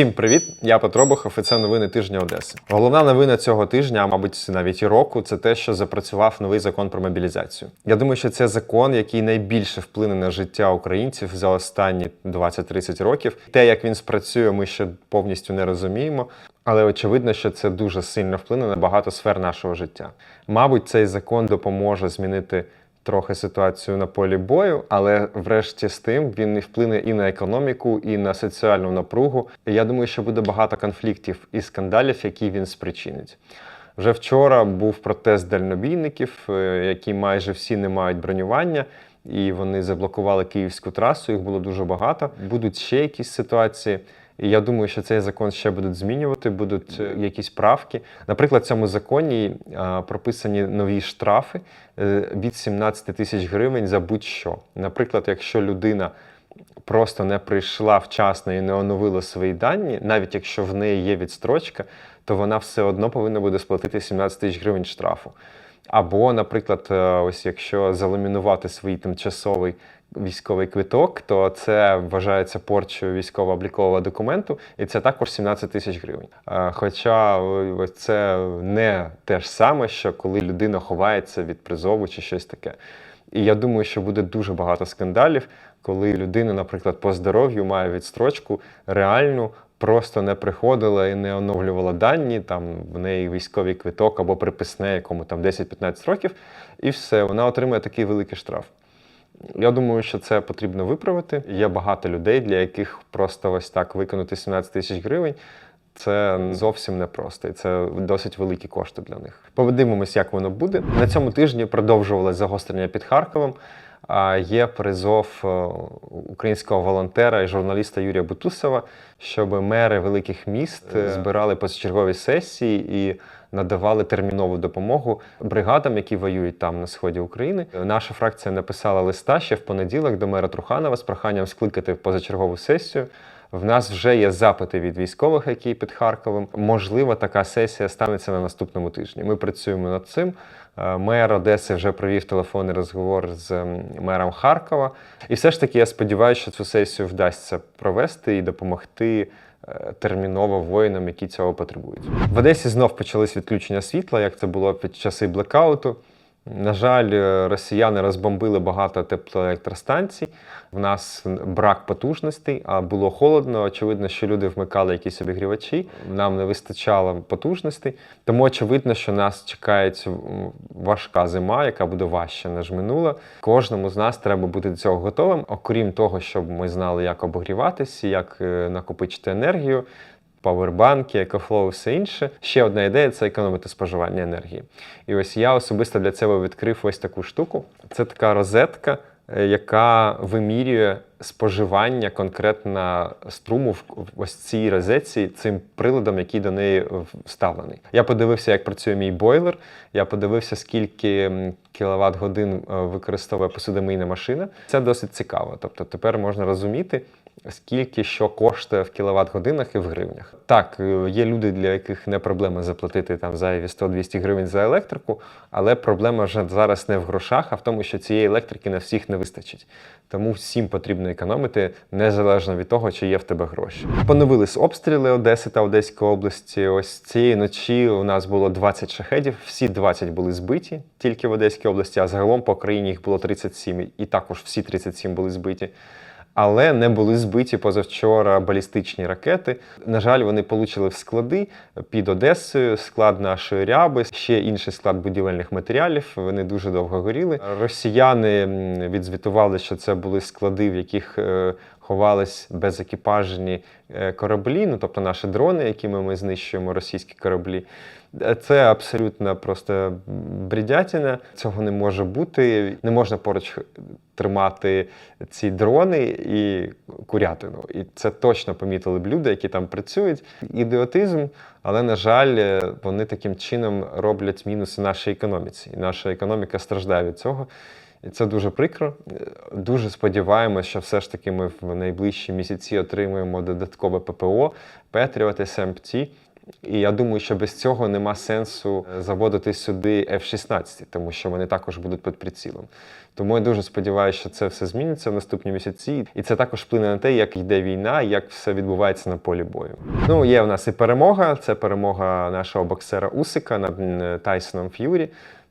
Всім привіт! Я Петро Бохов і це новини тижня Одеси. Головна новина цього тижня, а мабуть, навіть і року, це те, що запрацював новий закон про мобілізацію. Я думаю, що це закон, який найбільше вплине на життя українців за останні 20-30 років. Те, як він спрацює, ми ще повністю не розуміємо. Але очевидно, що це дуже сильно вплине на багато сфер нашого життя. Мабуть, цей закон допоможе змінити трохи ситуацію на полі бою, але врешті з тим він вплине і на економіку, і на соціальну напругу. Я думаю, що буде багато конфліктів і скандалів, які він спричинить. Вже вчора був протест дальнобійників, е, які майже всі не мають бронювання, і вони заблокували київську трасу. Їх було дуже багато. Будуть ще якісь ситуації. І я думаю, що цей закон ще будуть змінювати, будуть е, якісь правки. Наприклад, в цьому законі прописані нові штрафи е, від 17 тисяч гривень за будь-що. Наприклад, якщо людина просто не прийшла вчасно і не оновила свої дані, навіть якщо в неї є відстрочка, то вона все одно повинна буде сплатити 17 тисяч гривень штрафу. Або, наприклад, е, ось якщо заламінувати свій тимчасовий військовий квиток, то це вважається порчою військово-облікового документу, і це також 17 тисяч гривень. Е, Хоча е, це не те ж саме, що коли людина ховається від призову чи щось таке. І я думаю, що буде дуже багато скандалів, коли людина, наприклад, по здоров'ю має відстрочку реальну, просто не приходила і не оновлювала дані, там в неї військовий квиток або приписне, якому там 10-15 років, і все, вона отримує такий великий штраф. Я думаю, що це потрібно виправити. Є багато людей, для яких просто ось так виконати 17 тисяч гривень. Це зовсім непросто, і це досить великі кошти для них. Подивимось, як воно буде. На цьому тижні продовжувалось загострення під Харковом. А Є призов е, українського волонтера і журналіста Юрія Бутусова, щоб мери великих міст е, збирали позачергові сесії і надавали термінову допомогу бригадам, які воюють там на сході України. Наша фракція написала листа ще в понеділок до мера Труханова з проханням скликати позачергову сесію. В нас вже є запити від військових, які під Харковом. Можливо, така сесія станеться на наступному тижні. Ми працюємо над цим. Е, Мер Одеси вже провів телефонний розговор з мером Харкова. І все ж таки я сподіваюся, що цю сесію вдасться провести і допомогти терміново воїнам, які цього потребують. В Одесі знов почались відключення світла, як це було під часи блекауту. На жаль, е, росіяни розбомбили багато теплоелектростанцій. В нас брак потужностей, а було холодно. Очевидно, що люди вмикали якісь обігрівачі. Нам не вистачало потужностей. Тому очевидно, що нас чекає важка зима, яка буде важча, ніж минула. Кожному з нас треба бути до цього готовим. Окрім того, щоб ми знали, як обогріватися, як е, накопичити енергію. Павербанки, екофлоу, все інше. Ще одна ідея це економити споживання енергії. І ось я особисто для себе відкрив ось таку штуку. Це така розетка, е, яка вимірює споживання конкретно струму в ось цій розетці цим приладом, який до неї вставлений. Я подивився, як працює мій бойлер. Я подивився, скільки кіловат годин використовує посудомийна машина. Це досить цікаво. Тобто тепер можна розуміти. Скільки що коштує в кіловат-годинах і в гривнях. Так, е, є люди, для яких не проблема заплатити там зайві 100-200 гривень за електрику, але проблема вже зараз не в грошах, а в тому, що цієї електрики на всіх не вистачить. Тому всім потрібно економити незалежно від того, чи є в тебе гроші. Поновились обстріли Одеси та Одеської області. Ось цієї ночі у нас було 20 шахедів, всі 20 були збиті тільки в Одеській області, а загалом по країні їх було 37, і також всі 37 були збиті. Але не були збиті позавчора балістичні ракети. На жаль, вони получили в склади під Одесою, склад нашої ряби, ще інший склад будівельних матеріалів. Вони дуже довго горіли. Росіяни відзвітували, що це були склади, в яких е, ховались безекіпажні е, кораблі, ну тобто наші дрони, якими ми знищуємо російські кораблі. Е, Це абсолютно просто бредятина. Цього не може бути. Не можна поруч тримати ці дрони і курятину. І це точно помітили б люди, які там працюють. Ідіотизм, але на жаль, е, вони таким чином роблять мінуси нашій економіці. І наша економіка страждає від цього. І це дуже прикро. Дуже сподіваємося, що все ж таки ми в найближчі місяці отримаємо додаткове ППО, Петріот, СМТ. І я думаю, що без цього нема сенсу е, заводити сюди F-16, тому що вони також будуть під прицілом. Тому я дуже сподіваюся, що це все зміниться в наступні місяці, і це також вплине на те, як йде війна, як все відбувається на полі бою. Ну, є в нас і перемога. Це перемога нашого боксера Усика над Тайсоном Ф'юрі.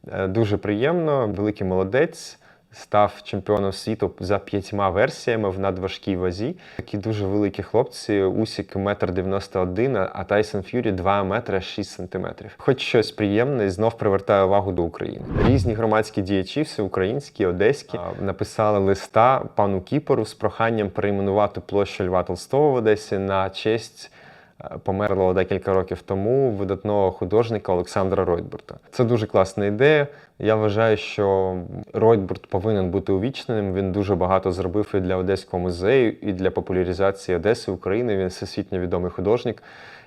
Е, Дуже приємно, великий молодець. Став чемпіоном світу за п'ятьма версіями в надважкій вазі. Такі дуже великі хлопці. Усік метр 91, а Тайсон Ф'юрі 2 метри 6 сантиметрів. Хоч щось приємне і знов привертає увагу до України. Різні громадські діячі, всеукраїнські, одеські, написали листа пану Кіпору з проханням перейменувати площу Льва Толстого в Одесі на честь е, померлого декілька років тому видатного художника Олександра Ройтбурта. Це дуже класна ідея. Я вважаю, що Ройтбурт повинен бути увічненим. Він дуже багато зробив і для Одеського музею, і для популяризації Одеси України. Він всесвітньо відомий художник.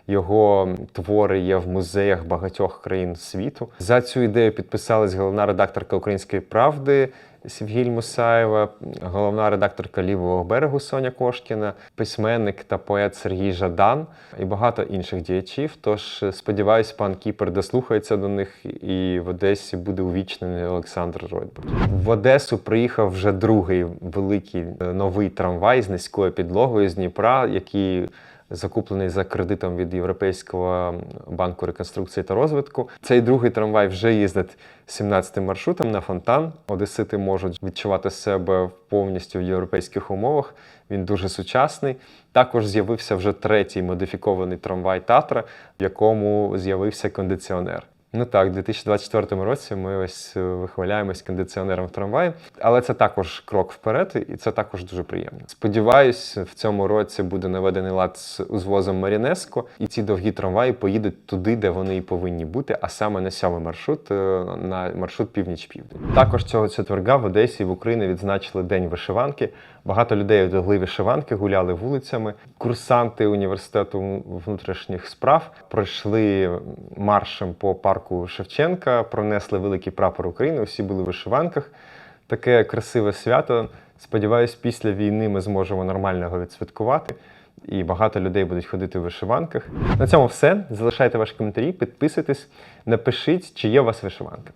Його твори є в музеях багатьох країн світу. За цю ідею підписалась головна редакторка Української правди Сівгіль Мусаєва, головна редакторка Лівого берегу Соня Кошкіна, письменник та поет Сергій Жадан і багато інших діячів. Тож сподіваюсь, пан Кіпер дослухається до них і в Одесі буде увічнений Олександр Ройтбурт. В Одесу приїхав вже другий великий е, новий трамвай з низькою підлогою з Дніпра, який закуплений за кредитом від Європейського банку реконструкції та розвитку. Цей другий трамвай вже їздить 17 маршрутом на фонтан. Одесити можуть відчувати себе повністю в європейських умовах. Він дуже сучасний. Також з'явився вже третій модифікований трамвай Татра, в якому з'явився кондиціонер. Ну так, у 2024 році ми ось е, вихваляємось кондиціонером в трамваї, але це також крок вперед, і це також дуже приємно. Сподіваюсь, в цьому році буде наведений лад з узвозом Марінеско, і ці довгі трамваї поїдуть туди, де вони і повинні бути, а саме на сьомий маршрут, е, на маршрут північ-південь. Також цього четверга в Одесі в Україні відзначили День вишиванки. Багато людей одягли вишиванки, гуляли вулицями. Курсанти університету внутрішніх справ пройшли маршем по парку Шевченка, пронесли великий прапор України. Усі були в вишиванках. Таке красиве свято. Сподіваюсь, після війни ми зможемо нормально його відсвяткувати. І багато людей будуть ходити в вишиванках. На цьому все. Залишайте ваші коментарі, підписуйтесь, напишіть, чи є у вас вишиванка.